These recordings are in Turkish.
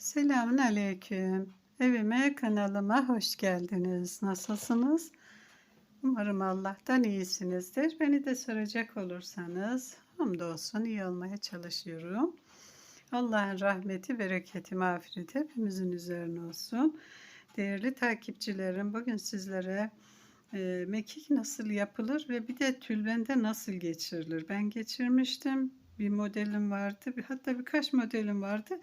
Selamun Aleyküm. Evime, kanalıma hoş geldiniz. Nasılsınız? Umarım Allah'tan iyisinizdir. Beni de soracak olursanız hamdolsun iyi olmaya çalışıyorum. Allah'ın rahmeti, bereketi, mağfireti hepimizin üzerine olsun. Değerli takipçilerim, bugün sizlere e, mekik nasıl yapılır ve bir de tülbende nasıl geçirilir? Ben geçirmiştim. Bir modelim vardı. Hatta birkaç modelim vardı.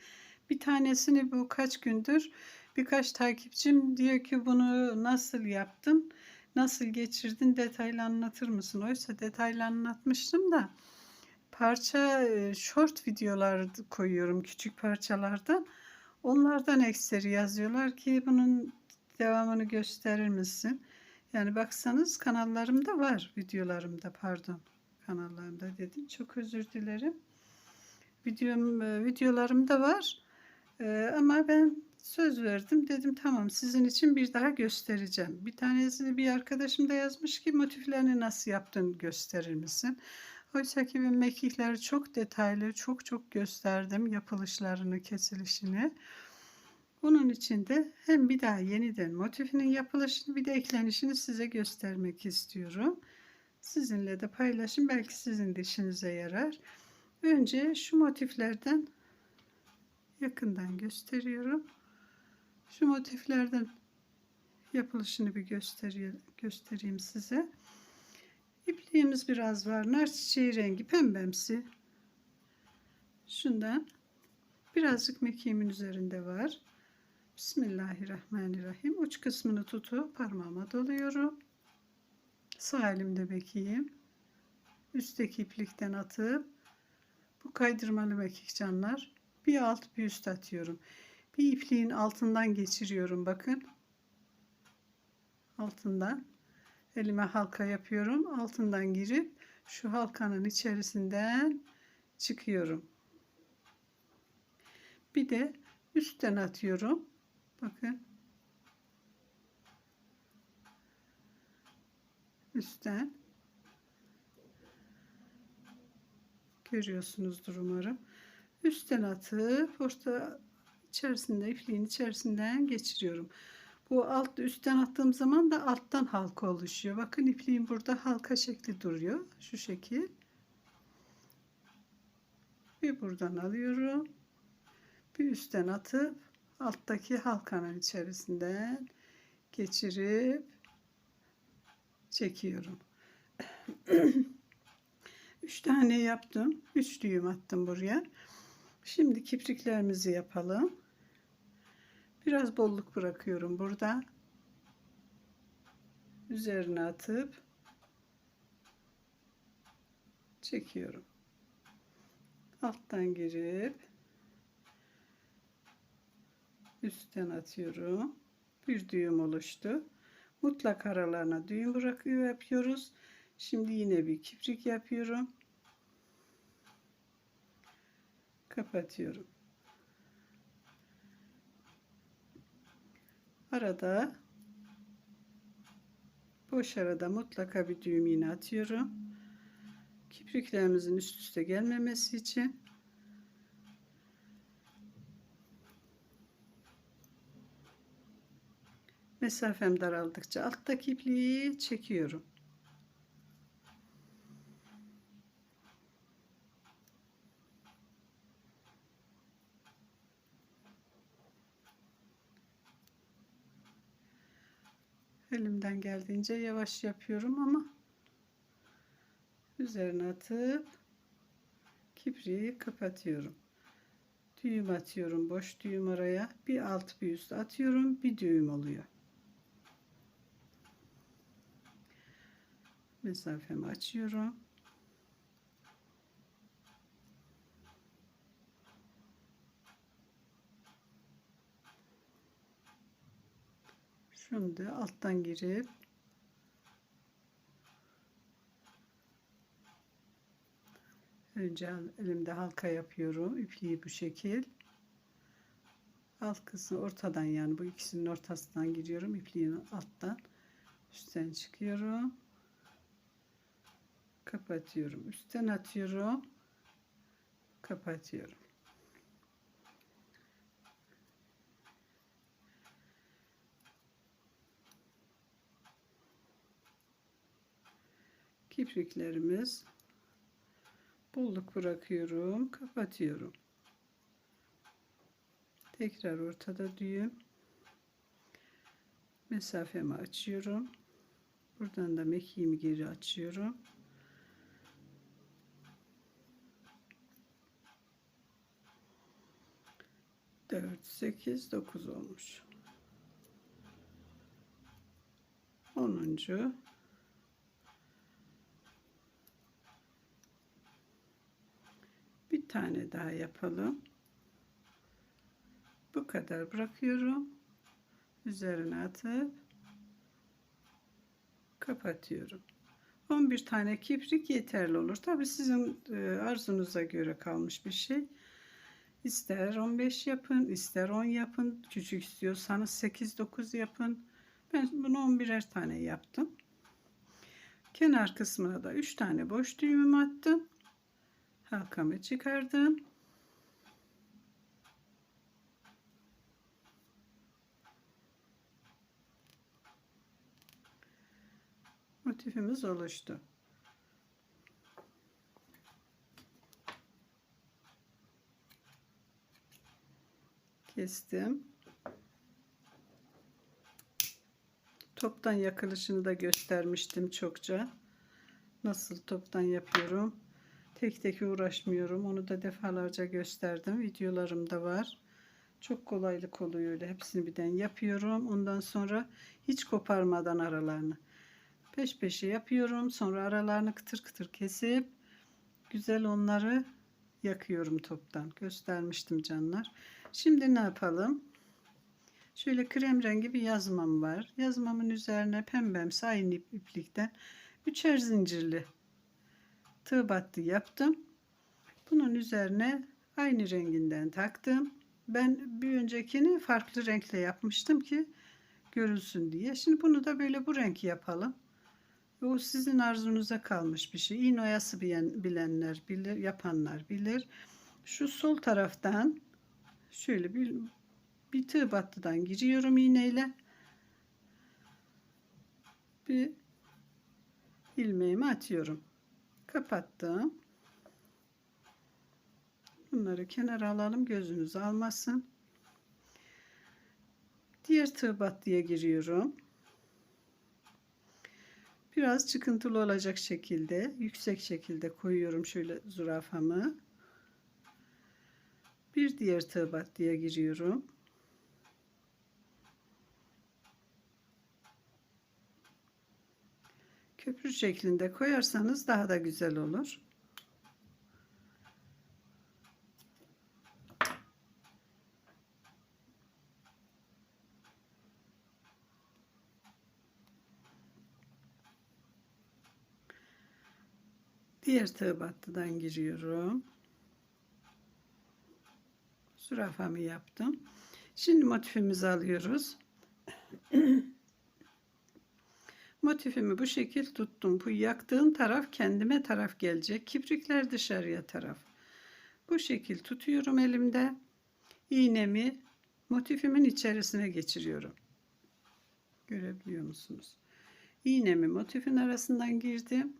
Bir tanesini bu kaç gündür birkaç takipçim diyor ki bunu nasıl yaptın? Nasıl geçirdin? Detaylı anlatır mısın? Oysa detaylı anlatmıştım da parça e, short videolar koyuyorum küçük parçalardan. Onlardan ekseri yazıyorlar ki bunun devamını gösterir misin? Yani baksanız kanallarımda var, videolarımda pardon. Kanallarımda dedim. Çok özür dilerim. Videom, e, videolarımda var. Ee, ama ben söz verdim. Dedim tamam sizin için bir daha göstereceğim. Bir tanesi bir arkadaşım da yazmış ki motiflerini nasıl yaptın gösterir misin? Oysa ki ben mekikleri çok detaylı, çok çok gösterdim yapılışlarını, kesilişini. Bunun için de hem bir daha yeniden motifinin yapılışını bir de eklenişini size göstermek istiyorum. Sizinle de paylaşın. Belki sizin de işinize yarar. Önce şu motiflerden yakından gösteriyorum. Şu motiflerden yapılışını bir göstereyim, size. İpliğimiz biraz var. Nar çiçeği rengi pembemsi. Şundan birazcık mekiğimin üzerinde var. Bismillahirrahmanirrahim. Uç kısmını tutup parmağıma doluyorum. Sağ elimde mekiğim. Üstteki iplikten atıp bu kaydırmalı mekik canlar bir alt bir üst atıyorum. Bir ipliğin altından geçiriyorum bakın. Altından elime halka yapıyorum. Altından girip şu halkanın içerisinden çıkıyorum. Bir de üstten atıyorum. Bakın. Üstten. Görüyorsunuzdur umarım üstten atıp orta içerisinde ipliğin içerisinden geçiriyorum. Bu alt üstten attığım zaman da alttan halka oluşuyor. Bakın ipliğin burada halka şekli duruyor. Şu şekil. Bir buradan alıyorum. Bir üstten atıp alttaki halkanın içerisinden geçirip çekiyorum. Üç tane yaptım. Üç düğüm attım buraya. Şimdi kipriklerimizi yapalım. Biraz bolluk bırakıyorum burada. Üzerine atıp çekiyorum. Alttan girip üstten atıyorum. Bir düğüm oluştu. Mutlak aralarına düğüm bırakıyor yapıyoruz. Şimdi yine bir kiprik yapıyorum. Kapatıyorum. Arada boş arada mutlaka bir düğüm iğne atıyorum. Kipriklerimizin üst üste gelmemesi için mesafem daraldıkça alttaki ipliği çekiyorum. Elimden geldiğince yavaş yapıyorum ama üzerine atıp kipriği kapatıyorum. Düğüm atıyorum. Boş düğüm araya. Bir alt bir üst atıyorum. Bir düğüm oluyor. Mesafemi açıyorum. Şimdi alttan girip önce elimde halka yapıyorum. İpliği bu şekil. Alt kısmı ortadan yani bu ikisinin ortasından giriyorum. İpliğin alttan üstten çıkıyorum. Kapatıyorum. Üstten atıyorum. Kapatıyorum. Kipriklerimiz bulduk bırakıyorum, kapatıyorum. Tekrar ortada düğüm. Mesafemi açıyorum. Buradan da mekiğimi geri açıyorum. Dört, sekiz, dokuz olmuş. Onuncu. Tane daha yapalım. Bu kadar bırakıyorum. Üzerine atıp kapatıyorum. 11 tane kibrik yeterli olur. Tabi sizin e, arzunuza göre kalmış bir şey. İster 15 yapın, ister 10 yapın. Küçük istiyorsanız 8-9 yapın. Ben bunu 11'er tane yaptım. Kenar kısmına da 3 tane boş düğümüm attım. Halkamı çıkardım. Motifimiz oluştu. Kestim. Toptan yakılışını da göstermiştim çokça. Nasıl toptan yapıyorum. Tek tek uğraşmıyorum. Onu da defalarca gösterdim. Videolarımda var. Çok kolaylık oluyor öyle. Hepsini birden yapıyorum. Ondan sonra hiç koparmadan aralarını. Peş peşe yapıyorum. Sonra aralarını kıtır kıtır kesip güzel onları yakıyorum toptan. Göstermiştim canlar. Şimdi ne yapalım? Şöyle krem rengi bir yazmam var. Yazmamın üzerine pembemsi aynı iplikten üçer zincirli tığ battı yaptım. Bunun üzerine aynı renginden taktım. Ben bir öncekini farklı renkle yapmıştım ki görülsün diye. Şimdi bunu da böyle bu renk yapalım. O sizin arzunuza kalmış bir şey. İğne oyası bilenler bilir, yapanlar bilir. Şu sol taraftan şöyle bir, bir tığ battıdan giriyorum iğneyle. Bir ilmeğimi atıyorum. Kapattım. Bunları kenara alalım. Gözünüz almasın. Diğer tığ battıya giriyorum. Biraz çıkıntılı olacak şekilde, yüksek şekilde koyuyorum şöyle zürafamı. Bir diğer tığ battıya giriyorum. Köprü şeklinde koyarsanız daha da güzel olur. Diğer tığ battıdan giriyorum. Zürafamı yaptım. Şimdi motifimizi alıyoruz. Motifimi bu şekil tuttum. Bu yaktığım taraf kendime taraf gelecek. Kiprikler dışarıya taraf. Bu şekil tutuyorum elimde. İğnemi motifimin içerisine geçiriyorum. Görebiliyor musunuz? İğnemi motifin arasından girdim.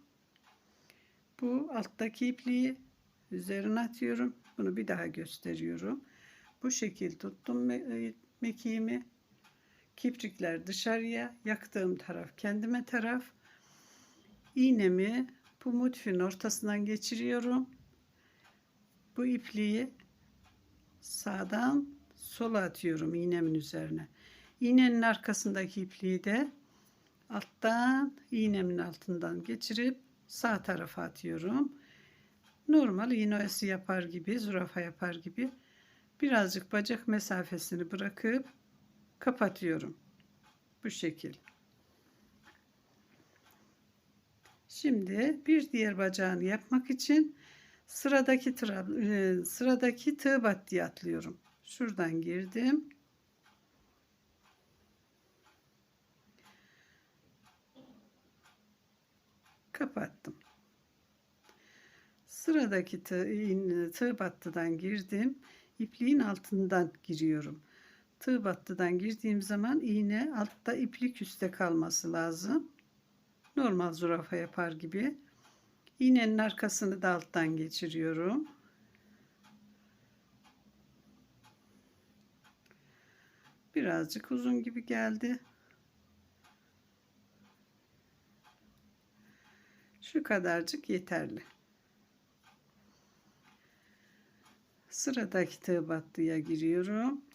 Bu alttaki ipliği üzerine atıyorum. Bunu bir daha gösteriyorum. Bu şekil tuttum e, mekiğimi. Kiprikler dışarıya, yaktığım taraf kendime taraf. İğnemi bu motifin ortasından geçiriyorum. Bu ipliği sağdan sola atıyorum iğnemin üzerine. İğnenin arkasındaki ipliği de alttan iğnemin altından geçirip sağ tarafa atıyorum. Normal iğne oyası yapar gibi, zürafa yapar gibi birazcık bacak mesafesini bırakıp kapatıyorum. Bu şekil. Şimdi bir diğer bacağını yapmak için sıradaki e, sıradaki tığ battıya atlıyorum. Şuradan girdim. kapattım. Sıradaki tığ, tığ battıdan girdim. İpliğin altından giriyorum. Tığ battıdan girdiğim zaman iğne altta iplik üstte kalması lazım. Normal zürafa yapar gibi. İğnenin arkasını da alttan geçiriyorum. Birazcık uzun gibi geldi. Şu kadarcık yeterli. Sıradaki tığ battıya giriyorum.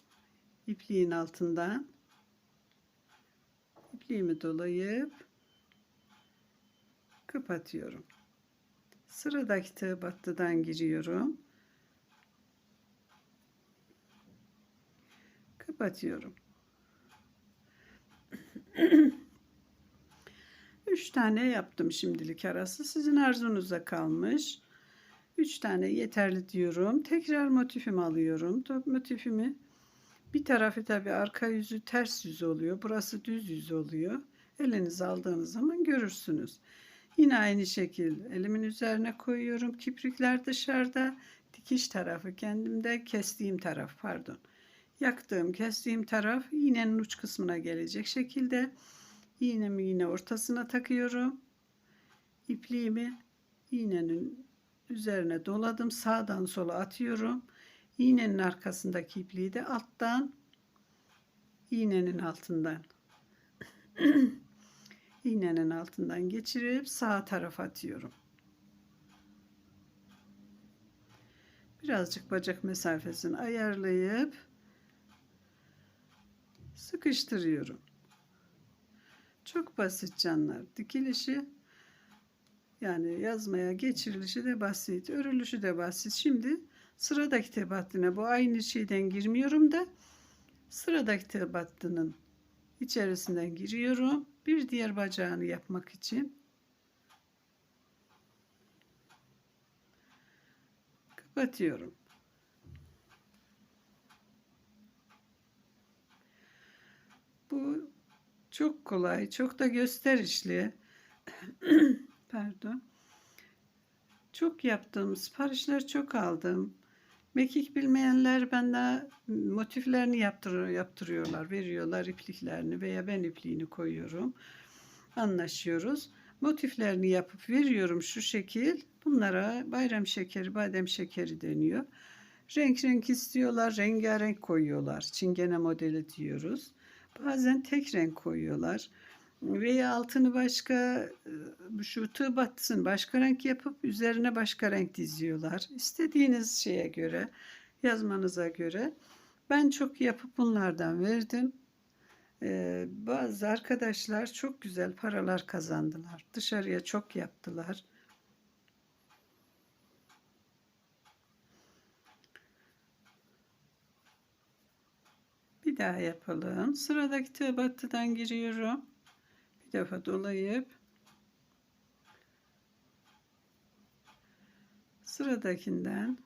İpliğin altından ipliğimi dolayıp kapatıyorum. Sıradaki tığ battıdan giriyorum. Kapatıyorum. Üç tane yaptım şimdilik arası. Sizin arzunuza kalmış. Üç tane yeterli diyorum. Tekrar motifimi alıyorum. Motifimi bir tarafı tabi arka yüzü ters yüz oluyor. Burası düz yüz oluyor. Elinize aldığınız zaman görürsünüz. Yine aynı şekil elimin üzerine koyuyorum. Kiprikler dışarıda. Dikiş tarafı kendimde kestiğim taraf pardon. Yaktığım kestiğim taraf iğnenin uç kısmına gelecek şekilde iğnemi yine ortasına takıyorum. İpliğimi iğnenin üzerine doladım. Sağdan sola atıyorum. İğnenin arkasındaki ipliği de alttan iğnenin altından iğnenin altından geçirip sağ tarafa atıyorum. Birazcık bacak mesafesini ayarlayıp sıkıştırıyorum. Çok basit canlar. Dikilişi yani yazmaya geçirilişi de basit, örülüşü de basit. Şimdi sıradaki tebattına bu aynı şeyden girmiyorum da sıradaki tebattının içerisinden giriyorum. Bir diğer bacağını yapmak için kapatıyorum. Bu çok kolay, çok da gösterişli. Pardon. Çok yaptım, siparişler çok aldım. Mekik bilmeyenler bende motiflerini yaptırıyor, yaptırıyorlar, veriyorlar ipliklerini veya ben ipliğini koyuyorum. Anlaşıyoruz. Motiflerini yapıp veriyorum şu şekil. Bunlara bayram şekeri, badem şekeri deniyor. Renk renk istiyorlar, rengarenk koyuyorlar. Çingene modeli diyoruz. Bazen tek renk koyuyorlar. Veya altını başka şu tığ battısını başka renk yapıp üzerine başka renk diziyorlar. İstediğiniz şeye göre, yazmanıza göre. Ben çok yapıp bunlardan verdim. Ee, bazı arkadaşlar çok güzel paralar kazandılar. Dışarıya çok yaptılar. Bir daha yapalım. Sıradaki tığ battıdan giriyorum. Bir defa dolayıp sıradakinden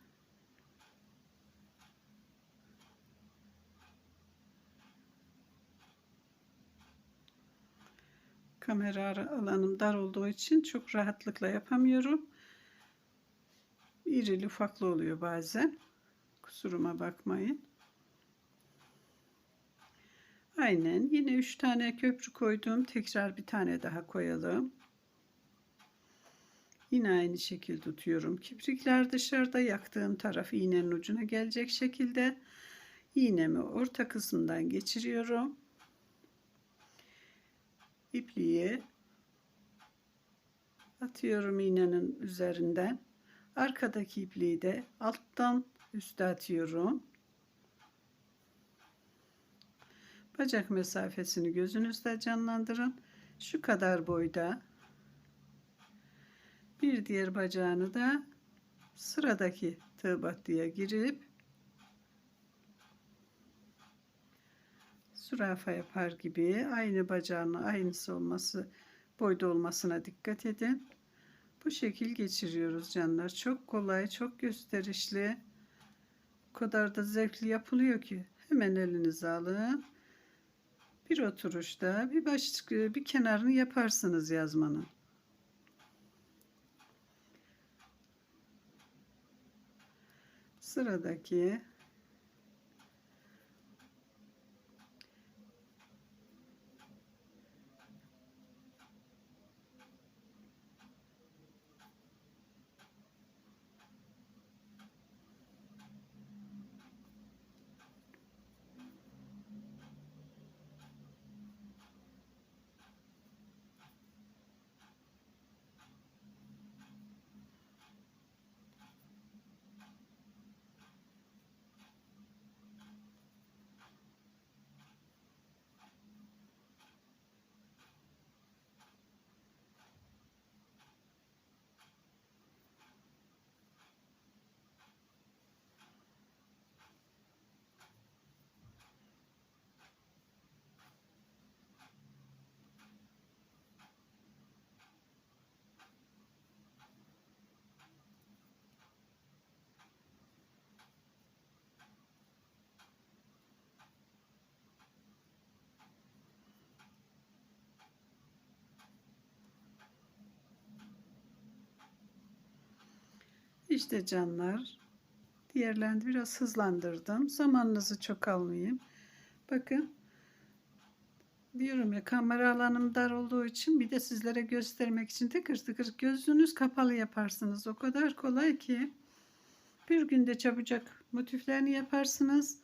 kamera alanım dar olduğu için çok rahatlıkla yapamıyorum. İrili ufaklı oluyor bazen. Kusuruma bakmayın. Aynen yine 3 tane köprü koydum. Tekrar bir tane daha koyalım. Yine aynı şekilde tutuyorum. Kiprikler dışarıda yaktığım taraf iğnenin ucuna gelecek şekilde iğnemi orta kısmından geçiriyorum. İpliği atıyorum iğnenin üzerinden. Arkadaki ipliği de alttan üste atıyorum. Bacak mesafesini gözünüzde canlandırın. Şu kadar boyda. Bir diğer bacağını da sıradaki tığ battıya girip zürafa yapar gibi aynı bacağının aynısı olması boyda olmasına dikkat edin. Bu şekil geçiriyoruz canlar. Çok kolay, çok gösterişli. O kadar da zevkli yapılıyor ki. Hemen elinize alın. Bir oturuşta bir başlık bir kenarını yaparsınız yazmanın. Sıradaki İşte canlar. Diğerlerini biraz hızlandırdım. Zamanınızı çok almayayım. Bakın. Diyorum ya kamera alanım dar olduğu için bir de sizlere göstermek için tıkır tıkır gözünüz kapalı yaparsınız. O kadar kolay ki. Bir günde çabucak motiflerini yaparsınız.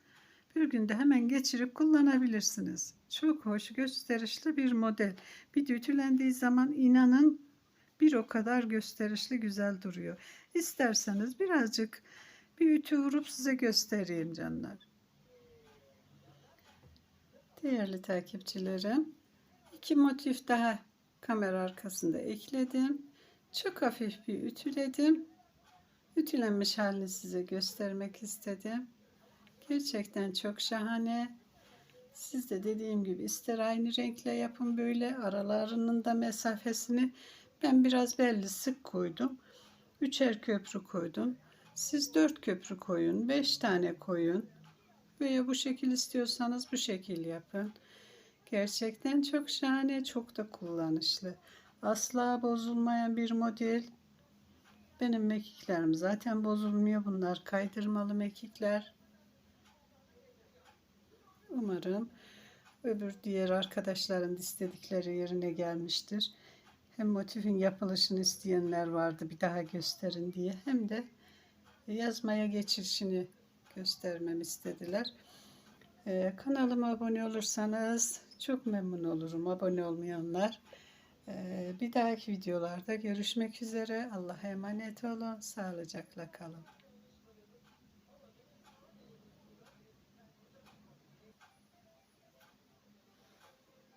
Bir günde hemen geçirip kullanabilirsiniz. Çok hoş gösterişli bir model. Bir de ütülendiği zaman inanın bir o kadar gösterişli güzel duruyor. İsterseniz birazcık bir ütü vurup size göstereyim canlar. Değerli takipçilerim, iki motif daha kamera arkasında ekledim. Çok hafif bir ütüledim. Ütülenmiş halini size göstermek istedim. Gerçekten çok şahane. Siz de dediğim gibi ister aynı renkle yapın böyle aralarının da mesafesini ben biraz belli sık koydum. Üçer köprü koydum. Siz dört köprü koyun, beş tane koyun. Veya bu şekil istiyorsanız bu şekil yapın. Gerçekten çok şahane, çok da kullanışlı. Asla bozulmayan bir model. Benim mekiklerim zaten bozulmuyor. Bunlar kaydırmalı mekikler. Umarım öbür diğer arkadaşların istedikleri yerine gelmiştir. Hem motifin yapılışını isteyenler vardı bir daha gösterin diye hem de yazmaya geçişini göstermemi istediler. Ee, kanalıma abone olursanız çok memnun olurum. Abone olmayanlar. Ee, bir dahaki videolarda görüşmek üzere. Allah'a emanet olun. Sağlıcakla kalın.